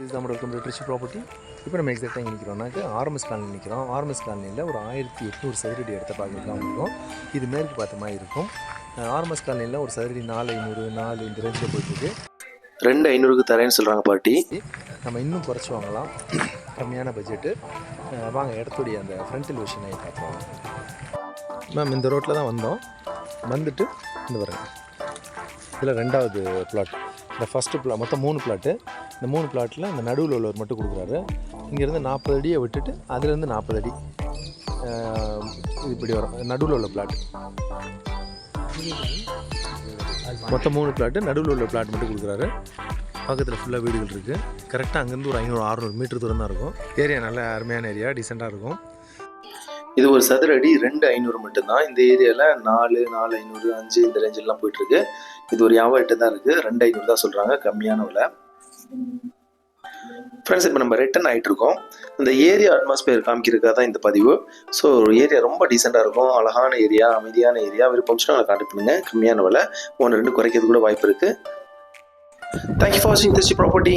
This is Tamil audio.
இது நம்மளோட வெல்கம் ட்ரிச்சி ப்ராப்பர்ட்டி இப்போ நம்ம எக்ஸாக்டாக எங்கே நிற்கிறோம்னாக்க ஆர்எம்எஸ் காலனி நிற்கிறோம் ஆர்எம்எஸ் காலனியில் ஒரு ஆயிரத்தி எட்நூறு சதுரடி இடத்த பார்க்கலாம் இருக்கும் இது மேற்கு பார்த்த மாதிரி இருக்கும். ஆர்எம்எஸ் காலனியில் ஒரு சதுரடி நாலு ஐநூறு நாலு இந்த ரேஞ்சில் போயிட்டுருக்கு. ரெண்டு ஐநூறுக்கு தரேன்னு சொல்கிறாங்க பாட்டி. நம்ம இன்னும் குறைச்சி வாங்கலாம். கம்மியான பட்ஜெட்டு வாங்க இடத்துடைய அந்த ஃப்ரண்ட் எலிவேஷனை பார்ப்போம் மேம் இந்த ரோட்டில் தான் வந்தோம். வந்துட்டு இந்த வரேன் இதில் ரெண்டாவது பிளாட் இந்த ஃபஸ்ட்டு பிளா மொத்தம் மூணு பிளாட்டு இந்த மூணு பிளாட்டில் இந்த நடுவில் உள்ளவர் மட்டும் கொடுக்குறாரு. இங்கேருந்து நாற்பது அடியை விட்டுட்டு அதுலேருந்து நாற்பது அடி. இது இப்படி வரும். நடுவில் உள்ள பிளாட் மொத்தம் மூணு பிளாட்டு நடுவில் உள்ள பிளாட் மட்டும் கொடுக்குறாரு. பக்கத்தில் ஃபுல்லாக வீடுகள் இருக்குது கரெக்டாக அங்கேருந்து ஒரு ஐநூறு அறுநூறு மீட்டர் தூரம் தான் இருக்கும். ஏரியா நல்ல அருமையான ஏரியா டீசெண்டாக இருக்கும். இது ஒரு சதுர அடி ரெண்டு ஐநூறு மட்டும்தான். இந்த ஏரியாவில் நாலு நாலு ஐநூறு அஞ்சு இந்த ரேஞ்செல்லாம் போயிட்டு இருக்கு இது ஒரு வியாபாரிட்ட தான் இருக்கு. ரெண்டு ஐநூறு தான் சொல்றாங்க கம்மியான விலை. ஃப்ரெண்ட்ஸ் இப்போ நம்ம ரிட்டர்ன் ஆகிட்டு இருக்கோம் இந்த ஏரியா அட்மாஸ்பியர் காமிக்கிறதுக்காக தான் இந்த பதிவு. ஸோ ஏரியா ரொம்ப டீசெண்டாக இருக்கும். அழகான ஏரியா அமைதியான ஏரியா. விருப்பம் நாங்கள் கான்டாக்ட் பண்ணுங்க. கம்மியான விலை. ஒன்று ரெண்டு குறைக்கிறது கூட வாய்ப்பு இருக்கு. தேங்க்யூ ஃபார் வாட்சிங் திருச்சி ப்ராப்பர்ட்டி